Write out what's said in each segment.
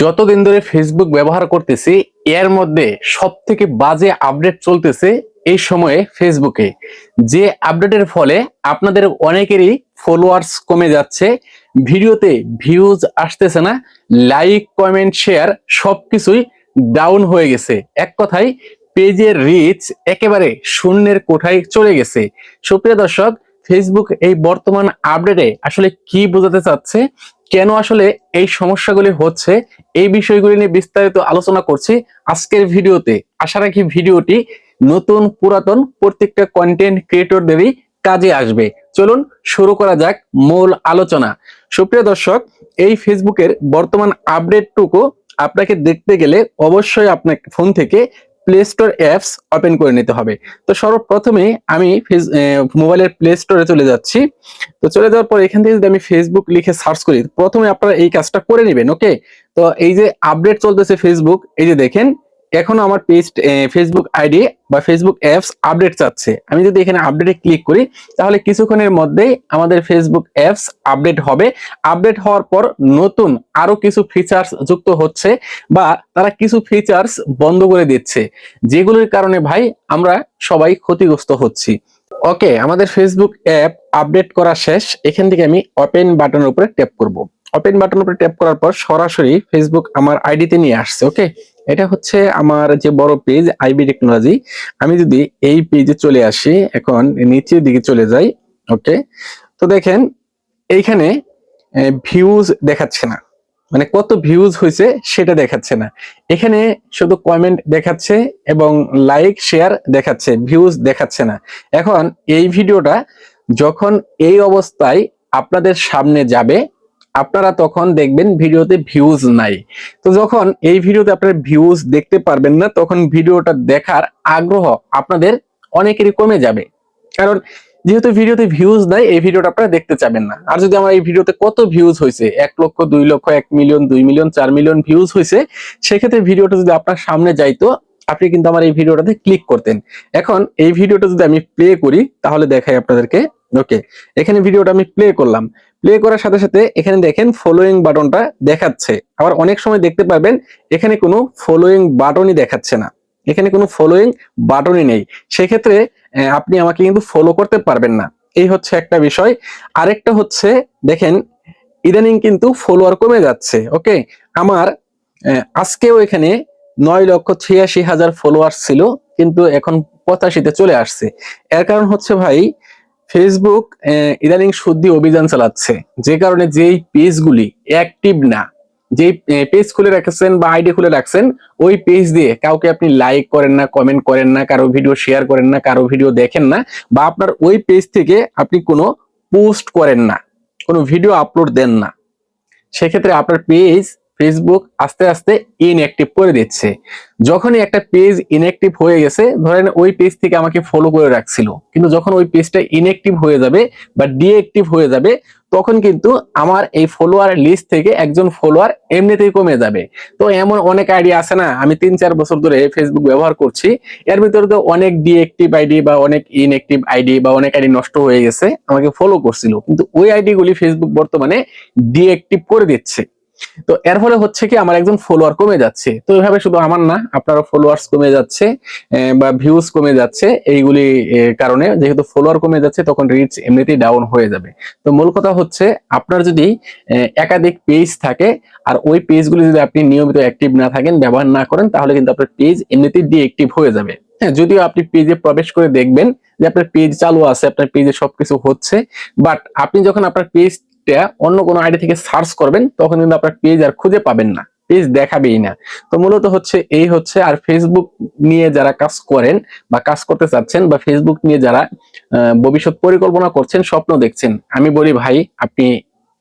যতদিন ধরে ফেসবুক ব্যবহার করতেছি, এর মধ্যে সব থেকে বাজে আপডেট চলতেছে এই সময়ে ফেসবুকে যে আপডেটের ফলে আপনাদের অনেকেরই ফলোয়ার্স কমে যাচ্ছে, ভিডিওতে ভিউজ আসতেছে না লাইক কমেন্ট শেয়ার সব কিছুই ডাউন হয়ে গেছে। এক কথায়, পেজের রিচ একেবারে শূন্যের কোঠায় চলে গেছে। সুপ্রিয় দর্শক ফেসবুক এই বর্তমান আপডেটে আসলে কি বোঝাতে চাচ্ছে? কেন আসলে এই সমস্যাগুলি হচ্ছে, এই বিষয়গুলি নিয়ে বিস্তারিত আলোচনা করছি আজকের ভিডিওতে। আশা রাখি ভিডিওটি নতুন, পুরাতন, প্রত্যেকটা কন্টেন্ট ক্রিয়েটরদেরই কাজে আসবে। চলুন শুরু করা যাক মূল আলোচনা। সুপ্রিয় দর্শক, এই ফেসবুকের বর্তমান আপডেটটুকু আপনাকে দেখতে গেলে অবশ্যই আপনার ফোন থেকে প্লে স্টোর অ্যাপস ওপেন করে নিতে হবে। তো সর্বপ্রথমে আমি মোবাইলের প্লে স্টোরে চলে যাচ্ছি। তো চলে যাওয়ার পর এখান থেকে যদি আমি ফেসবুক লিখে সার্চ করি, প্রথমে আপনারা এই কাজটা করে নেবেন ওকে তো এই যে আপডেট চলতেছে ফেসবুক এই যে দেখেন এখন আমার পেজ ফেসবুক আইডি বা ফেসবুক অ্যাপস আপডেট চাচ্ছে। আমি যদি এখানে আপডেটে ক্লিক করি, তাহলে কিছুক্ষণের মধ্যেই আমাদের ফেসবুক অ্যাপস আপডেট হবে। আপডেট হওয়ার পর নতুন আরও কিছু ফিচার্স যুক্ত হচ্ছে বা তারা কিছু ফিচার্স বন্ধ করে দিচ্ছে। যেগুলোর কারণে ভাই আমরা সবাই ক্ষতিগ্রস্ত হচ্ছি। ওকে আমাদের ফেসবুক অ্যাপ আপডেট করা শেষ। এখান থেকে আমি ওপেন বাটনের উপরে ট্যাপ করব। ওপেন বাটনের উপরে ট্যাপ করার পর সরাসরি ফেসবুক আমার আইডিতে নিয়ে আসছে ওকে এটা হচ্ছে আমার যে বড় পেজ আইবি টেকনোলজি আমি যদি এই পেজে চলে আসি, এখন নিচের দিকে চলে যাই ওকে তো দেখেন, এইখানে ভিউজ দেখাচ্ছে না। মানে কত ভিউজ হয়েছে সেটা দেখাচ্ছে না। এখানে শুধু কমেন্ট দেখাচ্ছে এবং লাইক শেয়ার দেখাচ্ছে ভিউজ দেখাচ্ছে না। এখন এই ভিডিওটা যখন এই অবস্থায় আপনাদের সামনে যাবে আপনারা তখন দেখবেন ভিডিওতে ভিউজ নাই। তো যখন এই ভিডিওতে আপনারা ভিউজ দেখতে পারবেন না, তখন ভিডিওটা দেখার আগ্রহ আপনাদের অনেকেরই কমে যাবে। কারণ যেহেতু ভিডিওতে ভিউজ নাই, এই ভিডিওটা আপনারা দেখতে চাবেন না। আর যদি আমার এই ভিডিওতে কত ভিউজ হয়েছে এক লক্ষ, দুই লক্ষ, এক মিলিয়ন, দুই মিলিয়ন, চার মিলিয়ন ভিউজ হয়েছে সেক্ষেত্রে ভিডিওটা যদি আপনার সামনে যাইতো, আপনি কিন্তু আমার এই ভিডিওটাতে ক্লিক করতেন। এখন এই ভিডিওটা যদি আমি প্লে করি, তাহলে দেখাই আপনাদেরকে ওকে এখানে ভিডিওটা আমি প্লে করলাম। প্লে করার সাথে সাথে এখানে দেখেন ফলোয়িং বাটনটা দেখাচ্ছে। আবার অনেক সময় দেখতে পারবেন, এখানে কোনো ফলোয়িং বাটনই দেখাচ্ছে না। এখানে কোনো ফলোয়িং বাটনই নেই। সেক্ষেত্রে আপনি আমাকে কিন্তু ফলো করতে পারবেন না। এই হচ্ছে একটা বিষয়। আরেকটা হচ্ছে, দেখেন, ইদানিং কিন্তু ফলোয়ার কমে যাচ্ছে ওকে আমার আজকেও এখানে নয় লক্ষ ছিয়াশি হাজার ফলোয়ার ছিল, কিন্তু এখন পঁচাশিতে চলে আসছে। এর কারণ হচ্ছে ভাই ফেসবুক ইদানিং শুদ্ধি অভিযান চালাচ্ছে। যে কারণে যেই পেজগুলি অ্যাক্টিভ না, যেই পেজ খুলে রাখছেন বা আইডি খুলে রাখছেন, ওই পেজ দিয়ে কাউকে আপনি লাইক করেন না কমেন্ট করেন না, কারও ভিডিও শেয়ার করেন না, কারও ভিডিও দেখেন না, বা আপনার ওই পেজ থেকে আপনি কোনো পোস্ট করেন না, কোনো ভিডিও আপলোড দেন না। সেক্ষেত্রে আপনার পেজ ফেসবুক আস্তে আস্তে ইনঅ্যাক্টিভ করে দিচ্ছে। যখনই একটা পেজ ইনঅ্যাক্টিভ হয়ে গেছে, ধরেন ওই পেজ থেকে আমাকে ফলো করে রাখছিল। কিন্তু যখন ওই পেজটা ইনঅ্যাক্টিভ হয়ে যাবে বা ডিঅ্যাক্টিভ হয়ে যাবে, তখন কিন্তু আমার এই ফলোয়ার লিস্ট থেকে একজন ফলোয়ার এমনিতেই কমে যাবে। তো এমন অনেক আইডি আছে না, আমি তিন চার বছর ধরে ফেসবুক ব্যবহার করছি। এর ভিতরে তো অনেক ডিএক্টিভ আইডি বা অনেক ইনএক্টিভ আইডি বা অনেক আইডি নষ্ট হয়ে গেছে, আমাকে ফলো করছিল। কিন্তু ওই আইডিগুলি ফেসবুক বর্তমানে ডিএক্টিভ করে দিচ্ছে। তো এর ফলে হচ্ছে কি আমার একজন ফলোয়ার কমে যাচ্ছে। তো এইভাবে শুধু আমার না, আপনারও ফলোয়ার্স কমে যাচ্ছে বা ভিউজ কমে যাচ্ছে এইগুলি কারণে যেহেতু ফলোয়ার কমে যাচ্ছে তখন রিচ এমনিতেই ডাউন হয়ে যাবে। তো মূল কথা হচ্ছে আপনার যদি একাধিক পেজ থাকে, আর ওই পেজগুলি যদি আপনি নিয়মিত অ্যাক্টিভ না থাকেন, ব্যবহার না করেন, তাহলে কিন্তু আপনার পেজ এমনিতেই ডিঅ্যাক্টিভ হয়ে যাবে। হ্যাঁ যদিও আপনি পেজে প্রবেশ করে দেখবেন যে আপনার পেজ চালু আছে, আপনার পেজে সবকিছু হচ্ছে বাট আপনি যখন আপনার পেজটা অন্য কোনো আইডি থেকে সার্চ করবেন, তখন কিন্তু আপনার পেজ আর খুঁজে পাবেন না পেজ দেখাবেই না। তো মূলত হচ্ছে এই হচ্ছে, আর ফেসবুক নিয়ে যারা কাজ করেন বা কাজ করতে চাচ্ছেন বা ফেসবুক নিয়ে যারা ভবিষ্যৎ পরিকল্পনা করছেন, স্বপ্ন দেখছেন, আমি বলি ভাই, আপনি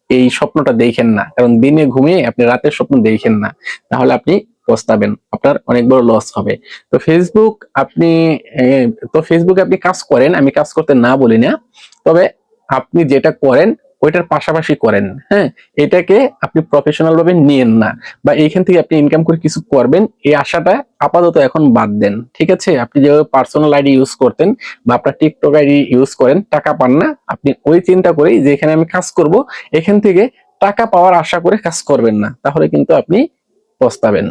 এই স্বপ্নটা দেখেন না, কারণ দিনে ঘুমিয়ে আপনি রাতের স্বপ্ন দেখেন না, তাহলে আপনি পস্তাবেন, আপনার অনেক বড় লস হবে। তো ফেসবুক আপনি তো ফেসবুকে আপনি কাজ করেন, আমি কাজ করতে না বলি না, তবে আপনি যেটা করেন ওইটার পাশাপাশি করেন। হ্যাঁ এটাকে আপনি প্রফেশনাল ভাবে নিয়েন না বা এইখান থেকে আপনি ইনকাম করে কিছু করবেন, এই আশাটা আপাতত এখন বাদ দেন, ঠিক আছে? আপনি যেভাবে পার্সোনাল আইডি ইউজ করতেন বা আপনার টিকটক আইডি ইউজ করেন, টাকা পান না, আপনি ওই চিন্তা করেই যে এখানে আমি কাজ করব, এখান থেকে টাকা পাওয়ার আশা করে কাজ করবেন না, তাহলে কিন্তু আপনি পস্তাবেন।